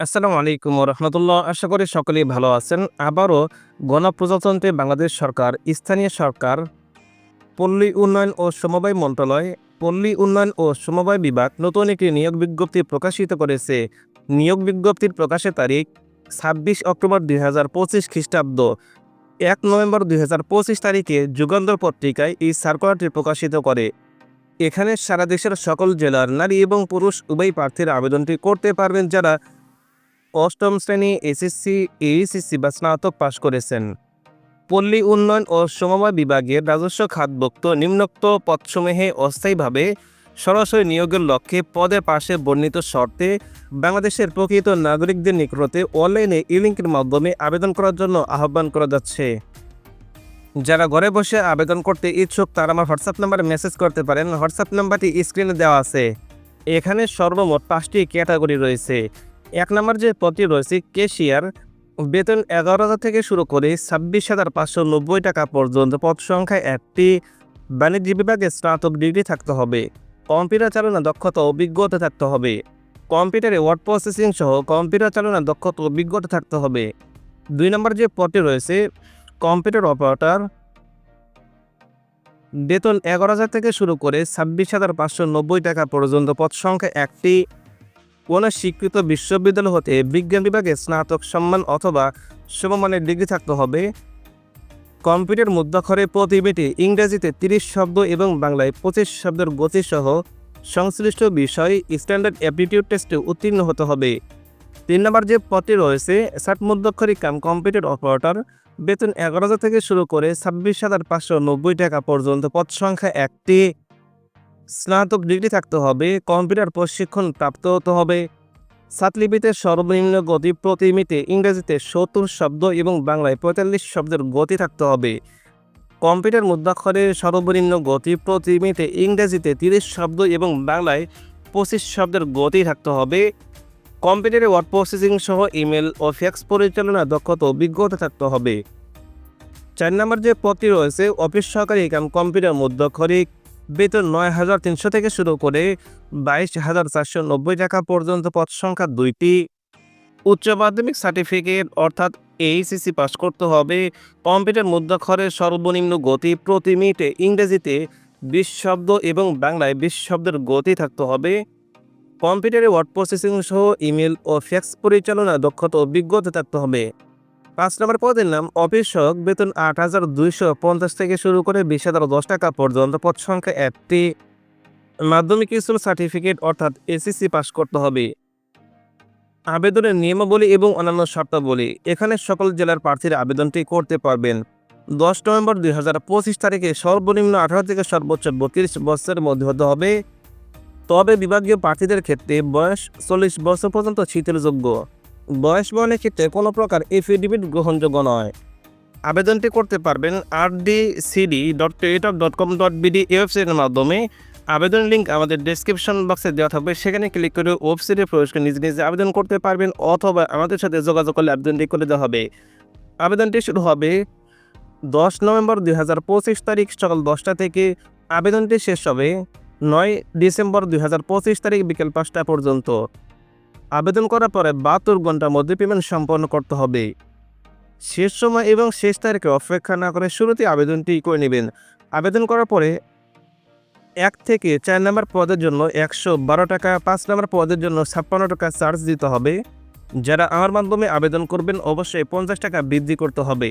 আসসালামু আলাইকুম রহমতুল্লাহ আশা করি সকলেই ভালো আছেন। আবারও গণপ্রজাতন্ত্রে বাংলাদেশ সরকার, স্থানীয় সরকার, পল্লী উন্নয়ন ও সমবায় মন্ত্রণালয়, পল্লী উন্নয়ন ও সমবায় বিভাগ নতুন একটি নিয়োগ বিজ্ঞপ্তি প্রকাশিত করেছে। নিয়োগ বিজ্ঞপ্তির প্রকাশের তারিখ ছাব্বিশ অক্টোবর দুই হাজার পঁচিশ খ্রিস্টাব্দ। এক নভেম্বর দুই হাজার পঁচিশ তারিখে যুগান্তর পত্রিকায় এই সার্কুলারটি প্রকাশিত করে। এখানে সারা দেশের সকল জেলার নারী এবং পুরুষ উভয় প্রার্থীর আবেদনটি করতে পারবেন যারা অষ্টম শ্রেণি এসএসসি এইচএসসি বা স্নাতক পাশ করেছেন। পল্লী উন্নয়ন ও সমবায় বিভাগের রাজস্ব খাতভুক্ত নিম্নোক্ত পদসমূহে অস্থায়ীভাবে সরাসরি নিয়োগের লক্ষ্যে পদের পাশে বর্ণিত শর্তে বাংলাদেশের প্রকৃত নাগরিকদের নিকটতে অনলাইনে ই লিঙ্কের মাধ্যমে আবেদন করার জন্য আহ্বান করা যাচ্ছে। যারা ঘরে বসে আবেদন করতে ইচ্ছুক, তারা আমার হোয়াটসঅ্যাপ নাম্বারে মেসেজ করতে পারেন। হোয়াটসঅ্যাপ নাম্বারটি স্ক্রিনে দেওয়া আছে। এখানে সর্বমোট পাঁচটি ক্যাটাগরি রয়েছে। এক নম্বর যে পদটি রয়েছে কেশিয়ার বেতন এগারো হাজার থেকে শুরু করে ছাব্বিশ হাজার পাঁচশো নব্বই টাকা পর্যন্ত পদ সংখ্যা একটি। বাণিজ্য বিভাগে স্নাতক ডিগ্রি থাকতে হবে। কম্পিউটার চালনা দক্ষতা অভিজ্ঞতা থাকতে হবে। কম্পিউটারে ওয়ার্ড প্রসেসিং সহ কম্পিউটার চালনা দক্ষতা অভিজ্ঞতা থাকতে হবে। দুই নম্বর যে পদটি রয়েছে, কম্পিউটার অপারেটর। বেতন এগারো হাজার থেকে শুরু করে ছাব্বিশ হাজার পাঁচশো নব্বই টাকা পর্যন্ত পদ সংখ্যা একটি। কোনো স্বীকৃত বিশ্ববিদ্যালয় হতে বিজ্ঞান বিভাগে স্নাতক সম্মান অথবা সমমানের ডিগ্রি থাকতে হবে। কম্পিউটার মুদ্রাক্ষরে প্রতি মিনিটে ইংরেজিতে তিরিশ শব্দ এবং বাংলায় পঁচিশ শব্দের গতিসহ সংশ্লিষ্ট বিষয় স্ট্যান্ডার্ড অ্যাপটিটিউড টেস্টে উত্তীর্ণ হতে হবে। তিন নম্বর যে পদটি রয়েছে, ষাট মুদ্রাক্ষরিক কাম কম্পিউটার অপারেটর, বেতন এগারো হাজার থেকে শুরু করে ছাব্বিশ হাজার পাঁচশো নব্বই টাকা পর্যন্ত, পদ সংখ্যা একটি। স্নাতক ডিগ্রি থাকতে হবে, কম্পিউটার প্রশিক্ষণ প্রাপ্ত হতে হবে। সাতলিপিতে সর্বনিম্ন গতি প্রতি মিনিটে ইংরেজিতে সত্তর শব্দ এবং বাংলায় পঁয়তাল্লিশ শব্দের গতি থাকতে হবে। কম্পিউটার মুদ্রাক্ষরে সর্বনিম্ন গতি প্রতি মিনিটে ইংরেজিতে তিরিশ শব্দ এবং বাংলায় পঁচিশ শব্দের গতি থাকতে হবে। কম্পিউটারে ওয়ার্ড প্রসেসিং সহ ইমেল ও ফ্যাক্স পরিচালনা, দক্ষতা অভিজ্ঞতা থাকতে হবে। চার নম্বর যে পদটি রয়েছে, অফিস সহকারী কাম কম্পিউটার মুদ্রাক্ষরিক বেতন নয় হাজার তিনশো থেকে শুরু করে বাইশ হাজার চারশো নব্বই টাকা পর্যন্ত পদ সংখ্যা দুইটি। উচ্চ মাধ্যমিক সার্টিফিকেট অর্থাৎ এইচএসসি পাস করতে হবে। কম্পিউটার মুদ্রাক্ষরের সর্বনিম্ন গতি প্রতি মিনিটে ইংরেজিতে বিশ শব্দ এবং বাংলায় বিশ শব্দের গতি থাকতে হবে। কম্পিউটারে ওয়ার্ড প্রসেসিং সহ ইমেল ও ফ্যাক্স পরিচালনা দক্ষতা অভিজ্ঞতা থাকতে হবে। পাঁচ নম্বর পদের নাম অফিস বেতন আট হাজার দুইশো পঞ্চাশ থেকে শুরু করে বিশ হাজার দশ টাকা পর্যন্ত পদ সংখ্যা একটি। মাধ্যমিক স্কুল সার্টিফিকেট অর্থাৎ এসএসসি পাস করতে হবে। আবেদনের নিয়মাবলী এবং অন্যান্য শর্তাবলী। এখানে সকল জেলার প্রার্থীরা আবেদনটি করতে পারবেন। দশ নভেম্বর দুই হাজার পঁচিশ তারিখে সর্বনিম্ন আঠারো থেকে সর্বোচ্চ বত্রিশ বছরের মধ্যে হতে হবে। তবে বিভাগীয় প্রার্থীদের ক্ষেত্রে বয়স চল্লিশ বছর পর্যন্ত শীতের যোগ্য বয়স বয়নের ক্ষেত্রে কোনো প্রকার এফিডেভিট গ্রহণযোগ্য নয়। আবেদনটি করতে পারবেন R D CD dot Teletalk dot com dot BD ওয়েবসাইটের মাধ্যমে। আবেদন লিঙ্ক আমাদের ডেসক্রিপশন বক্সে দেওয়া থাকবে। সেখানে ক্লিক করে ওয়েবসাইটে প্রবেশ করে নিজে নিজে আবেদন করতে পারবেন অথবা আমাদের সাথে যোগাযোগ করলে আবেদনটি করে দেওয়া হবে। আবেদনটি শুরু হবে দশ নভেম্বর দুই হাজার পঁচিশ তারিখ সকাল দশটা থেকে। আবেদনটি শেষ হবে নয় ডিসেম্বর দুই হাজার পঁচিশ তারিখ বিকেল পাঁচটা পর্যন্ত। আবেদন করার পরে বাহাত্তর ঘণ্টার মধ্যে পেমেন্ট সম্পন্ন করতে হবে। শেষ সময় এবং শেষ তারিখে অপেক্ষা না করে শুরুতে আবেদনটি করে নেবেন। আবেদন করার পরে এক থেকে চার নম্বর পদের জন্য একশো বারো টাকা, পাঁচ নম্বর পদের জন্য ছাপ্পান্ন টাকা চার্জ দিতে হবে। যারা আমার মাধ্যমে আবেদন করবেন, অবশ্যই পঞ্চাশ টাকা বৃদ্ধি করতে হবে।